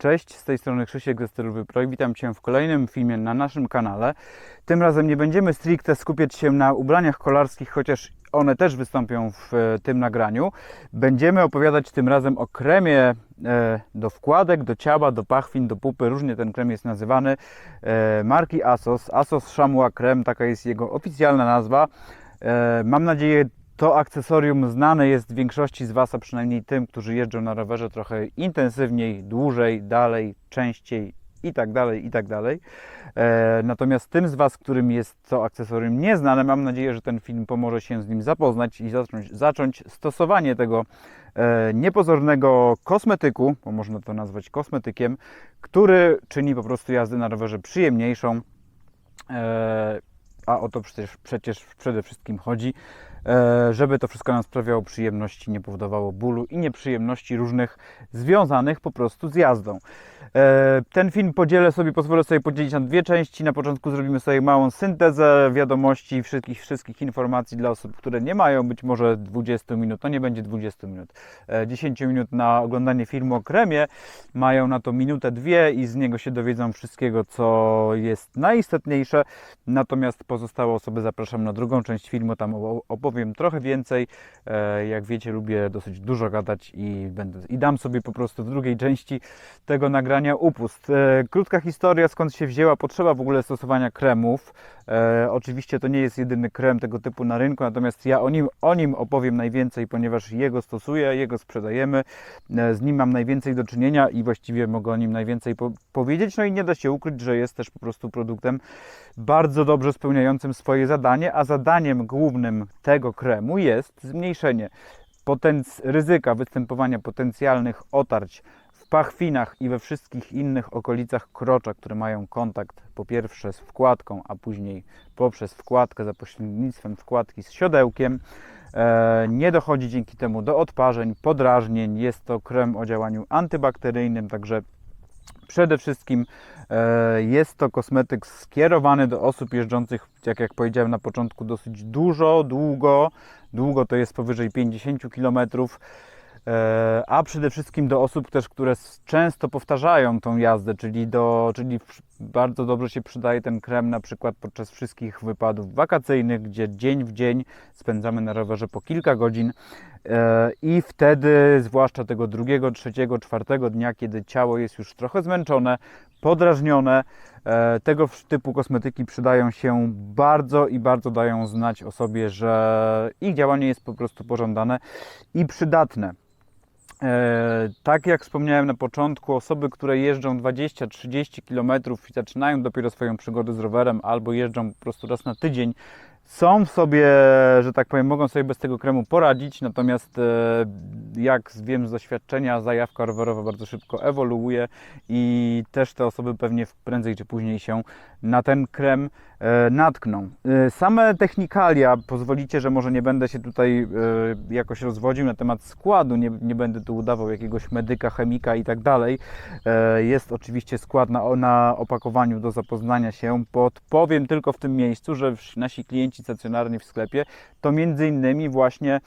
Cześć, z tej strony Krzysiek ze witam Cię w kolejnym filmie na naszym kanale. Tym razem nie będziemy stricte skupiać się na ubraniach kolarskich, chociaż one też wystąpią w e, tym nagraniu. Będziemy opowiadać tym razem o kremie e, do wkładek, do ciała, do pachwin, do pupy, różnie ten krem jest nazywany, e, marki Asos. Asos Chamois Krem, taka jest jego oficjalna nazwa. Mam nadzieję, to akcesorium znane jest większości z Was, a przynajmniej tym, którzy jeżdżą na rowerze trochę intensywniej, dłużej, dalej, częściej i tak dalej, i tak dalej. E, natomiast tym z Was, którym jest to akcesorium nieznane, mam nadzieję, że ten film pomoże się z nim zapoznać i zacząć, zacząć stosowanie tego e, niepozornego kosmetyku, bo można to nazwać kosmetykiem, który czyni po prostu jazdę na rowerze przyjemniejszą. E, a o to przecież, przecież przede wszystkim chodzi, żeby to wszystko nam sprawiało przyjemności, nie powodowało bólu i nieprzyjemności różnych związanych po prostu z jazdą. E, Ten film podzielę sobie, pozwolę sobie podzielić na dwie części. Na początku zrobimy sobie małą syntezę wiadomości, wszystkich, wszystkich informacji dla osób, które nie mają być może 20 minut. To nie będzie 20 minut. E, 10 minut na oglądanie filmu o kremie. Mają na to minutę, dwie i z niego się dowiedzą wszystkiego, co jest najistotniejsze. Natomiast pozostałe osoby zapraszam na drugą część filmu. Tam opowiem trochę więcej. E, Jak wiecie, lubię dosyć dużo gadać i, będę, i dam sobie po prostu w drugiej części tego nagrania upust. E, Krótka historia, skąd się wzięła potrzeba w ogóle stosowania kremów. E, oczywiście to nie jest jedyny krem tego typu na rynku, natomiast ja o nim, o nim opowiem najwięcej, ponieważ jego stosuję, jego sprzedajemy, e, z nim mam najwięcej do czynienia i właściwie mogę o nim najwięcej po powiedzieć. No i nie da się ukryć, że jest też po prostu produktem bardzo dobrze spełniającym swoje zadanie, a zadaniem głównym tego kremu jest zmniejszenie ryzyka występowania potencjalnych otarć pachwinach i we wszystkich innych okolicach krocza, które mają kontakt po pierwsze z wkładką, a później poprzez wkładkę za pośrednictwem wkładki z siodełkiem. E, Nie dochodzi dzięki temu do odparzeń, podrażnień. Jest to krem o działaniu antybakteryjnym, także Przede wszystkim e, jest to kosmetyk skierowany do osób jeżdżących, jak, jak powiedziałem na początku, dosyć dużo, długo. Długo to jest powyżej 50 km. E, a przede wszystkim do osób też, które często powtarzają tą jazdę, czyli, do, czyli bardzo dobrze się przydaje ten krem na przykład podczas wszystkich wypadów wakacyjnych, gdzie dzień w dzień spędzamy na rowerze po kilka godzin i wtedy, zwłaszcza tego drugiego, trzeciego, czwartego dnia, kiedy ciało jest już trochę zmęczone, podrażnione, e, tego typu kosmetyki przydają się bardzo i bardzo dają znać o sobie, że ich działanie jest po prostu pożądane i przydatne. E, tak jak wspomniałem na początku, osoby, które jeżdżą 20-30 km i zaczynają dopiero swoją przygodę z rowerem albo jeżdżą po prostu raz na tydzień, są w sobie, że tak powiem, mogą sobie bez tego kremu poradzić, natomiast e, jak wiem z doświadczenia, zajawka rowerowa bardzo szybko ewoluuje i też te osoby pewnie prędzej czy później się na ten krem e, natkną. E, Same technikalia, pozwolicie, że może nie będę się tutaj e, jakoś rozwodził na temat składu, nie, nie będę tu udawał jakiegoś medyka, chemika i tak dalej. Jest oczywiście skład na, na opakowaniu do zapoznania się. Podpowiem tylko w tym miejscu, że nasi klienci stacjonarni w sklepie to między innymi właśnie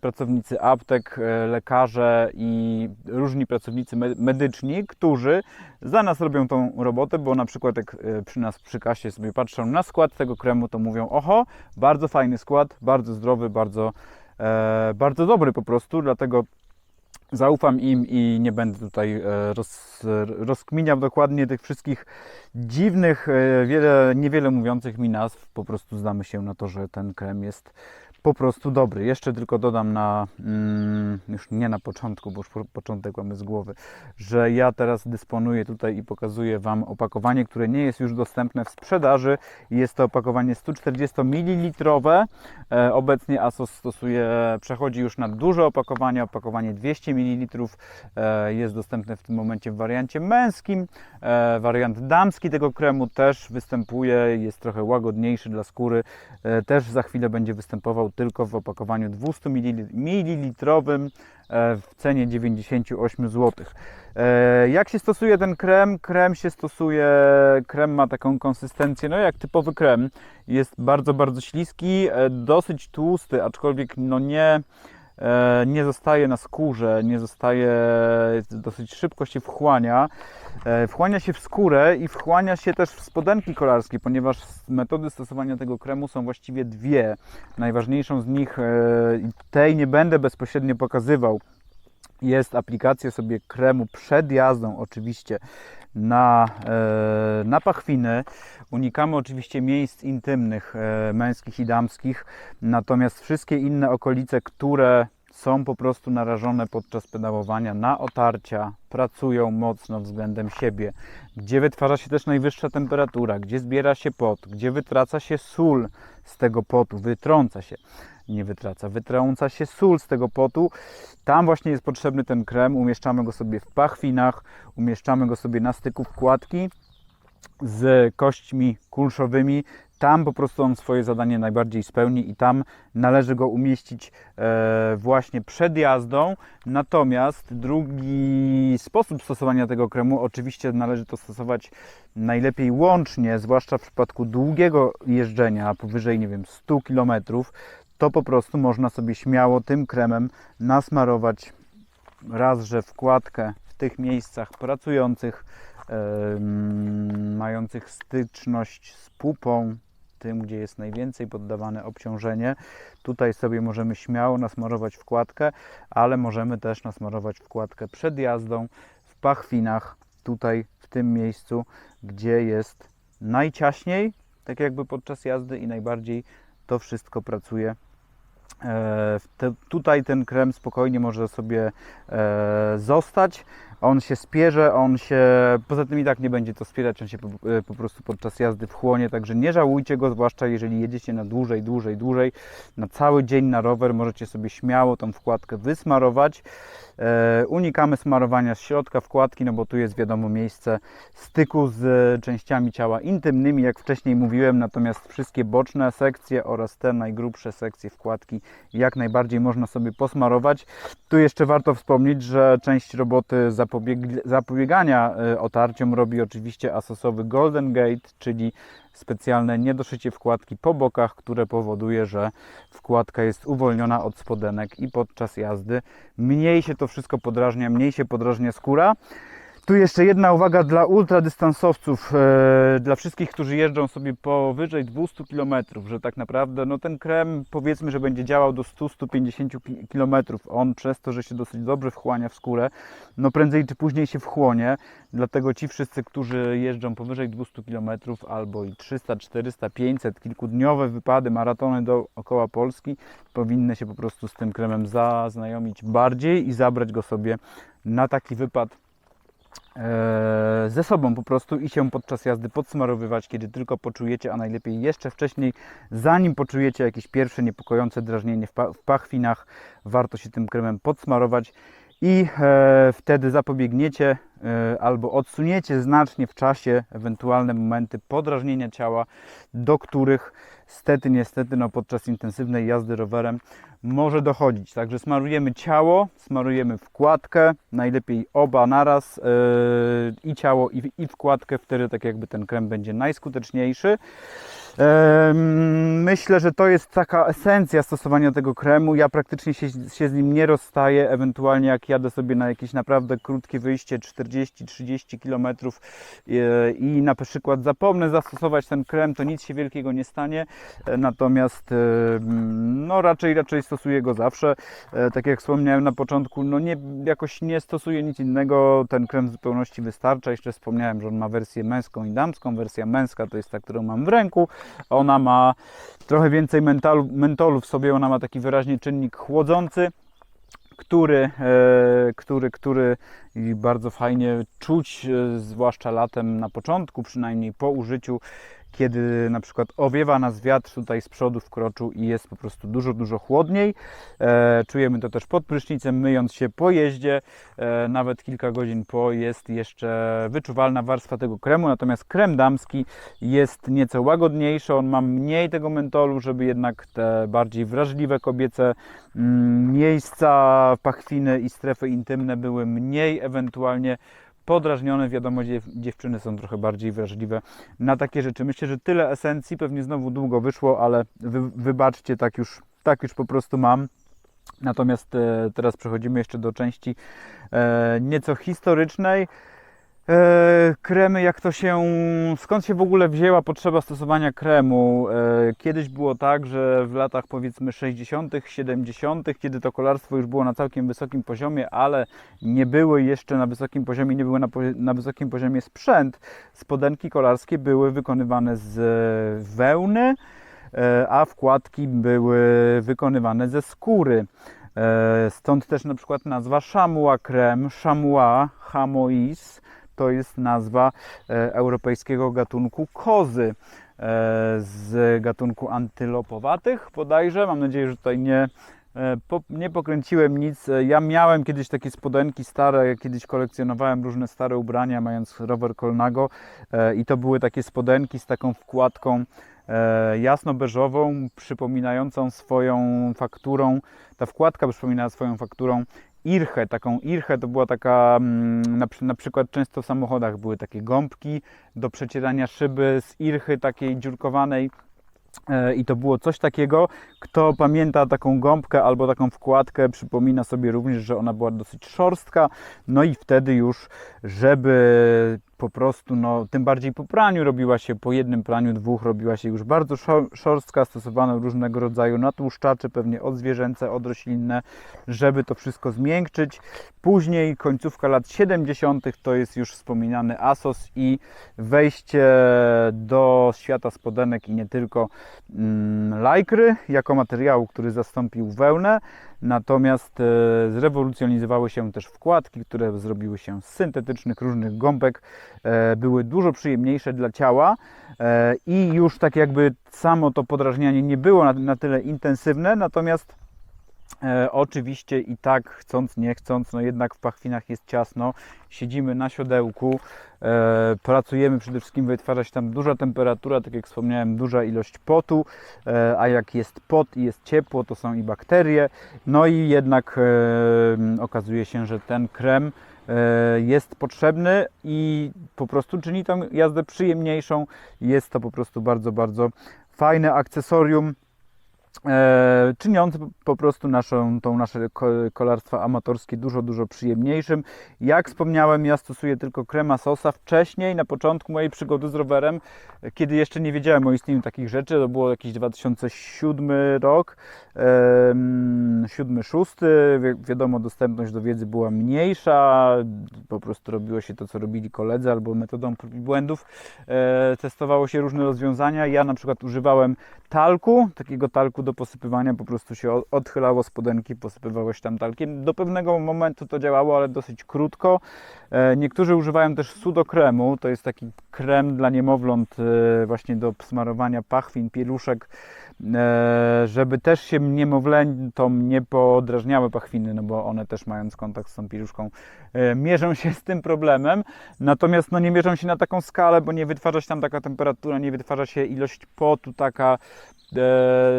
pracownicy aptek, e, lekarze i różni pracownicy me- medyczni, którzy za nas robią tą robotę, bo na przykład jak e, przy nas przy kasie sobie patrzą na skład tego kremu, to mówią oho, bardzo fajny skład, bardzo zdrowy, bardzo, e, bardzo dobry po prostu, dlatego zaufam im i nie będę tutaj e, roz, rozkminiał dokładnie tych wszystkich dziwnych, e, wiele, niewiele mówiących mi nazw. Po prostu zdamy się na to, że ten krem jest po prostu dobry. Jeszcze tylko dodam na, mm, już nie na początku, bo już po, początek mamy z głowy, że ja teraz dysponuję tutaj i pokazuję Wam opakowanie, które nie jest już dostępne w sprzedaży. Jest to opakowanie 140 ml. E, obecnie ASOS stosuje, przechodzi już na duże opakowanie, opakowanie 200 ml. Jest dostępne w tym momencie w wariancie męskim. E, wariant damski tego kremu też występuje, jest trochę łagodniejszy dla skóry. E, też za chwilę będzie występował tylko w opakowaniu 200 ml e, w cenie 98 zł. E, Jak się stosuje ten krem? Krem się stosuje, krem ma taką konsystencję, no jak typowy krem. Jest bardzo, bardzo śliski, e, dosyć tłusty, aczkolwiek no nie, nie zostaje na skórze, nie zostaje, dosyć szybko się wchłania. E, Wchłania się w skórę i wchłania się też w spodenki kolarskie, ponieważ metody stosowania tego kremu są właściwie dwie. Najważniejszą z nich, e, tej nie będę bezpośrednio pokazywał, jest aplikacja sobie kremu przed jazdą oczywiście na, e, na pachwiny. Unikamy oczywiście miejsc intymnych, e, męskich i damskich, natomiast wszystkie inne okolice, które są po prostu narażone podczas pedałowania na otarcia, pracują mocno względem siebie, gdzie wytwarza się też najwyższa temperatura, gdzie zbiera się pot, gdzie wytraca się sól z tego potu, wytrąca się, nie wytraca, wytrąca się sól z tego potu. Tam właśnie jest potrzebny ten krem, umieszczamy go sobie w pachwinach, umieszczamy go sobie na styku wkładki z kośćmi kulszowymi. Tam po prostu on swoje zadanie najbardziej spełni i tam należy go umieścić e, właśnie przed jazdą. Natomiast drugi sposób stosowania tego kremu, oczywiście należy to stosować najlepiej łącznie, zwłaszcza w przypadku długiego jeżdżenia powyżej, nie wiem, 100 km, to po prostu można sobie śmiało tym kremem nasmarować raz, że wkładkę w tych miejscach pracujących, em, mających styczność z pupą, tym, gdzie jest najwięcej poddawane obciążenie. Tutaj sobie możemy śmiało nasmarować wkładkę, ale możemy też nasmarować wkładkę przed jazdą w pachwinach, tutaj w tym miejscu, gdzie jest najciaśniej, tak jakby podczas jazdy i najbardziej to wszystko pracuje. E, te, tutaj ten krem spokojnie może sobie e, zostać. On się spierze, on się. Poza tym i tak nie będzie to spierać, on się po, e, po prostu podczas jazdy wchłonie, także nie żałujcie go, zwłaszcza jeżeli jedziecie na dłużej, dłużej, dłużej. Na cały dzień na rower możecie sobie śmiało tą wkładkę wysmarować. E, unikamy smarowania z środka wkładki, no bo tu jest wiadomo miejsce styku z częściami ciała intymnymi, jak wcześniej mówiłem, natomiast wszystkie boczne sekcje oraz te najgrubsze sekcje wkładki jak najbardziej można sobie posmarować. Tu jeszcze warto wspomnieć, że część roboty zapobieg zapobiegania e, otarciom robi oczywiście asosowy Golden Gate, czyli specjalne niedoszycie wkładki po bokach, które powoduje, że wkładka jest uwolniona od spodenek i podczas jazdy mniej się to wszystko podrażnia, mniej się podrażnia skóra. Tu jeszcze jedna uwaga dla ultradystansowców, e, dla wszystkich, którzy jeżdżą sobie powyżej 200 km, że tak naprawdę no ten krem powiedzmy, że będzie działał do 100-150 km. On przez to, że się dosyć dobrze wchłania w skórę, no prędzej czy później się wchłonie. Dlatego ci wszyscy, którzy jeżdżą powyżej 200 km albo i 300, 400, 500, kilkudniowe wypady, maratony dookoła Polski, powinny się po prostu z tym kremem zaznajomić bardziej i zabrać go sobie na taki wypad ze sobą po prostu i się podczas jazdy podsmarowywać, kiedy tylko poczujecie, a najlepiej jeszcze wcześniej, zanim poczujecie jakieś pierwsze niepokojące drażnienie w pachwinach, warto się tym kremem podsmarować i e, wtedy zapobiegniecie e, albo odsuniecie znacznie w czasie ewentualne momenty podrażnienia ciała, do których stety, niestety no, podczas intensywnej jazdy rowerem może dochodzić. Także smarujemy ciało, smarujemy wkładkę, najlepiej oba naraz yy, i ciało i, i wkładkę, wtedy tak jakby ten krem będzie najskuteczniejszy. Myślę, że to jest taka esencja stosowania tego kremu. Ja praktycznie się, się z nim nie rozstaję. Ewentualnie jak jadę sobie na jakieś naprawdę krótkie wyjście 40-30 km e, i na przykład zapomnę zastosować ten krem, to nic się wielkiego nie stanie. E, Natomiast e, no raczej raczej stosuję go zawsze. Tak jak wspomniałem na początku, no nie, jakoś nie stosuję nic innego. Ten krem w zupełności wystarcza. Jeszcze wspomniałem, że on ma wersję męską i damską. Wersja męska to jest ta, którą mam w ręku. Ona ma trochę więcej mentalu, mentolu w sobie. Ona ma taki wyraźnie czynnik chłodzący który, e, który, który bardzo fajnie czuć, e, zwłaszcza latem na początku, przynajmniej po użyciu, kiedy na przykład owiewa nas wiatr tutaj z przodu w kroczu i jest po prostu dużo, dużo chłodniej. E, czujemy to też pod prysznicem, myjąc się po jeździe, e, nawet kilka godzin po jest jeszcze wyczuwalna warstwa tego kremu, natomiast krem damski jest nieco łagodniejszy, on ma mniej tego mentolu, żeby jednak te bardziej wrażliwe kobiece mm, miejsca, pachwiny i strefy intymne były mniej ewentualnie podrażnione. Wiadomo, dziew, dziewczyny są trochę bardziej wrażliwe na takie rzeczy. Myślę, że tyle esencji, pewnie znowu długo wyszło, ale wy, wybaczcie, tak już, tak już po prostu mam. Natomiast e, teraz przechodzimy jeszcze do części e, nieco historycznej. E, kremy, jak to się, skąd się w ogóle wzięła potrzeba stosowania kremu? E, kiedyś było tak, że w latach powiedzmy 60., 70., kiedy to kolarstwo już było na całkiem wysokim poziomie, ale nie były jeszcze na wysokim poziomie, nie były na, na wysokim poziomie sprzęt, spodenki kolarskie były wykonywane z e, wełny, a wkładki były wykonywane ze skóry. Stąd też na przykład nazwa Chamois Creme, Chamois, Chamois, to jest nazwa e, europejskiego gatunku kozy e, z gatunku antylopowatych bodajże. Mam nadzieję, że tutaj nie, e, nie pokręciłem nic. Ja miałem kiedyś takie spodenki stare, kiedyś kolekcjonowałem różne stare ubrania, mając rower Colnago e, i to były takie spodenki z taką wkładką jasno-beżową, przypominającą swoją fakturą. Ta wkładka przypominała swoją fakturą irchę, taką irchę to była taka, mm, na, na przykład często w samochodach były takie gąbki do przecierania szyby z irchy takiej dziurkowanej E, i to było coś takiego. Kto pamięta taką gąbkę albo taką wkładkę, przypomina sobie również, że ona była dosyć szorstka. No i wtedy już, żeby po prostu, no tym bardziej po praniu robiła się, po jednym praniu, dwóch robiła się już bardzo szor- szorstka, stosowano różnego rodzaju natłuszczacze, pewnie odzwierzęce, odroślinne, żeby to wszystko zmiękczyć. Później końcówka lat 70. to jest już wspominany ASOS i wejście do świata spodenek i nie tylko mm, lajkry jako materiału, który zastąpił wełnę. Natomiast e, zrewolucjonizowały się też wkładki, które zrobiły się z syntetycznych różnych gąbek, e, były dużo przyjemniejsze dla ciała e, i już tak jakby samo to podrażnianie nie było na, na tyle intensywne, natomiast oczywiście i tak chcąc, nie chcąc, no jednak w pachwinach jest ciasno, siedzimy na siodełku, e, pracujemy przede wszystkim, wytwarza się tam duża temperatura, tak jak wspomniałem, duża ilość potu, e, a jak jest pot i jest ciepło, to są i bakterie, no i jednak e, okazuje się, że ten krem e, jest potrzebny i po prostu czyni tą jazdę przyjemniejszą, jest to po prostu bardzo, bardzo fajne akcesorium, e, czyniące po- prostu naszą, tą nasze ko- kolarstwo amatorskie dużo, dużo przyjemniejszym. Jak wspomniałem, ja stosuję tylko krema sosa. Wcześniej, na początku mojej przygody z rowerem, e, kiedy jeszcze nie wiedziałem o istnieniu takich rzeczy, to było jakiś 2007 rok, em, 7-6, Wi- wiadomo, dostępność do wiedzy była mniejsza, po prostu robiło się to, co robili koledzy, albo metodą prób i błędów. E, testowało się różne rozwiązania. Ja na przykład używałem talku, takiego talku do posypywania, po prostu się odchylało spodenki, posypywało się tam talkiem. Do pewnego momentu to działało, ale dosyć krótko. E, Niektórzy używają też sudokremu, to jest taki krem dla niemowląt e, właśnie do smarowania pachwin, pieluszek, e, żeby też się niemowlętom nie podrażniały pachwiny, no bo one też mając kontakt z tą pieluszką e, mierzą się z tym problemem. Natomiast no, nie mierzą się na taką skalę, bo nie wytwarza się tam taka temperatura, nie wytwarza się ilość potu taka.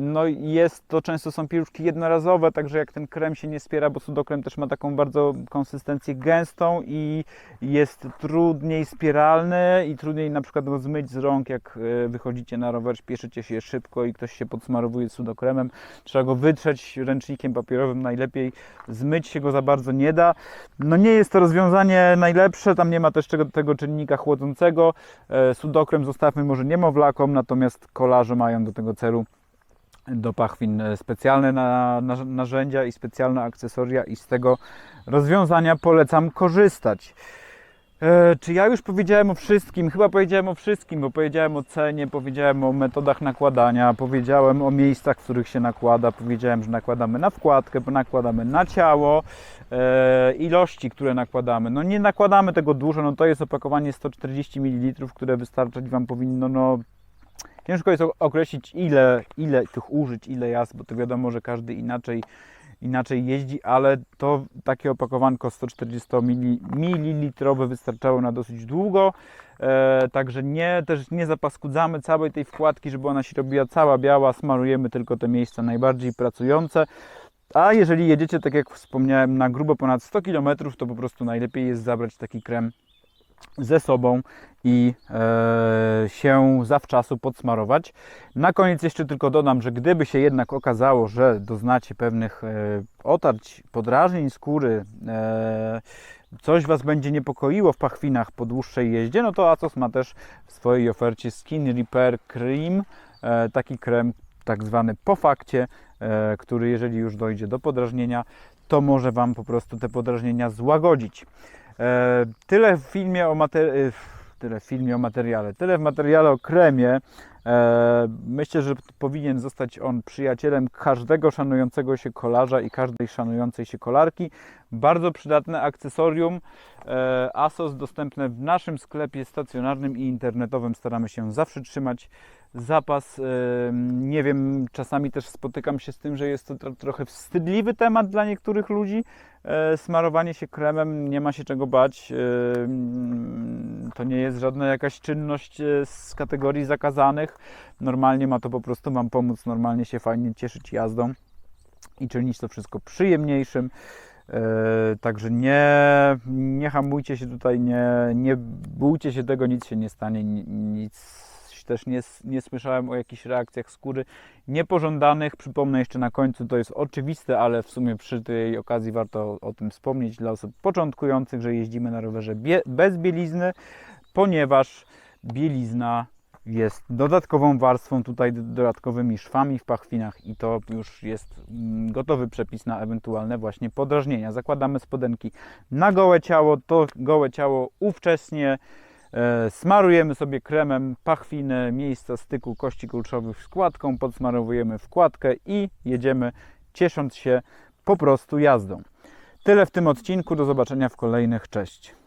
No jest to często są pieluszki jednorazowe, także jak ten krem się nie spiera, bo sudokrem też ma taką bardzo konsystencję gęstą i jest trudniej spiralny i trudniej na przykład go zmyć z rąk, jak e, wychodzicie na rower, śpieszycie się szybko i ktoś się podsmarowuje sudokremem. Trzeba go wytrzeć ręcznikiem papierowym najlepiej, zmyć się go za bardzo nie da. No nie jest to rozwiązanie najlepsze, tam nie ma też tego, tego czynnika chłodzącego. E, Sudokrem zostawmy może niemowlakom, natomiast kolarze mają do tego celu do pachwin e, specjalne na, na, narzędzia i specjalne akcesoria i z tego rozwiązania polecam korzystać. E, czy ja już powiedziałem o wszystkim? Chyba powiedziałem o wszystkim, bo powiedziałem o cenie, powiedziałem o metodach nakładania, powiedziałem o miejscach, w których się nakłada, powiedziałem, że nakładamy na wkładkę, nakładamy na ciało, e, ilości, które nakładamy. No nie nakładamy tego dużo, no to jest opakowanie 140 ml, które wystarczać Wam powinno, no ciężko jest określić ile, ile tych użyć, ile jazd, bo to wiadomo, że każdy inaczej inaczej jeździ, ale to takie opakowanko 140 ml wystarczało na dosyć długo. E, także nie, też nie zapaskudzamy całej tej wkładki, żeby ona się robiła cała biała, smarujemy tylko te miejsca najbardziej pracujące. A jeżeli jedziecie, tak jak wspomniałem, na grubo ponad 100 km, to po prostu najlepiej jest zabrać taki krem ze sobą i e, się zawczasu podsmarować. Na koniec jeszcze tylko dodam, że gdyby się jednak okazało, że doznacie pewnych e, otarć, podrażnień skóry, e, coś Was będzie niepokoiło w pachwinach po dłuższej jeździe, no to Asos ma też w swojej ofercie Skin Repair Cream, e, taki krem tak zwany po fakcie, e, który jeżeli już dojdzie do podrażnienia, to może Wam po prostu te podrażnienia złagodzić. E, Tyle w filmie o materi- tyle w filmie o materiale, tyle w materiale o kremie. E, myślę, że powinien zostać on przyjacielem każdego szanującego się kolarza i każdej szanującej się kolarki. Bardzo przydatne akcesorium e, ASOS dostępne w naszym sklepie stacjonarnym i internetowym. Staramy się zawsze trzymać zapas. E, nie wiem, czasami też spotykam się z tym, że jest to tro- trochę wstydliwy temat dla niektórych ludzi. Smarowanie się kremem, nie ma się czego bać. Mm, To nie jest żadna jakaś czynność z kategorii zakazanych. Normalnie ma to po prostu Wam pomóc normalnie się fajnie cieszyć jazdą i czynić to wszystko przyjemniejszym. E, Także nie, nie hamujcie się tutaj, nie, nie bójcie się tego, nic się nie stanie, ni- nic też nie, nie słyszałem o jakichś reakcjach skóry niepożądanych. Przypomnę jeszcze na końcu, to jest oczywiste, ale w sumie przy tej okazji warto o, o tym wspomnieć dla osób początkujących, że jeździmy na rowerze bie, bez bielizny, ponieważ bielizna jest dodatkową warstwą, tutaj dodatkowymi szwami w pachwinach i to już jest mm, gotowy przepis na ewentualne właśnie podrażnienia. Zakładamy spodenki na gołe ciało, to gołe ciało ówcześnie e, smarujemy sobie kremem pachwinę, miejsca styku kości kulszowych składką, podsmarowujemy wkładkę i jedziemy ciesząc się po prostu jazdą. Tyle w tym odcinku, do zobaczenia w kolejnych, cześć.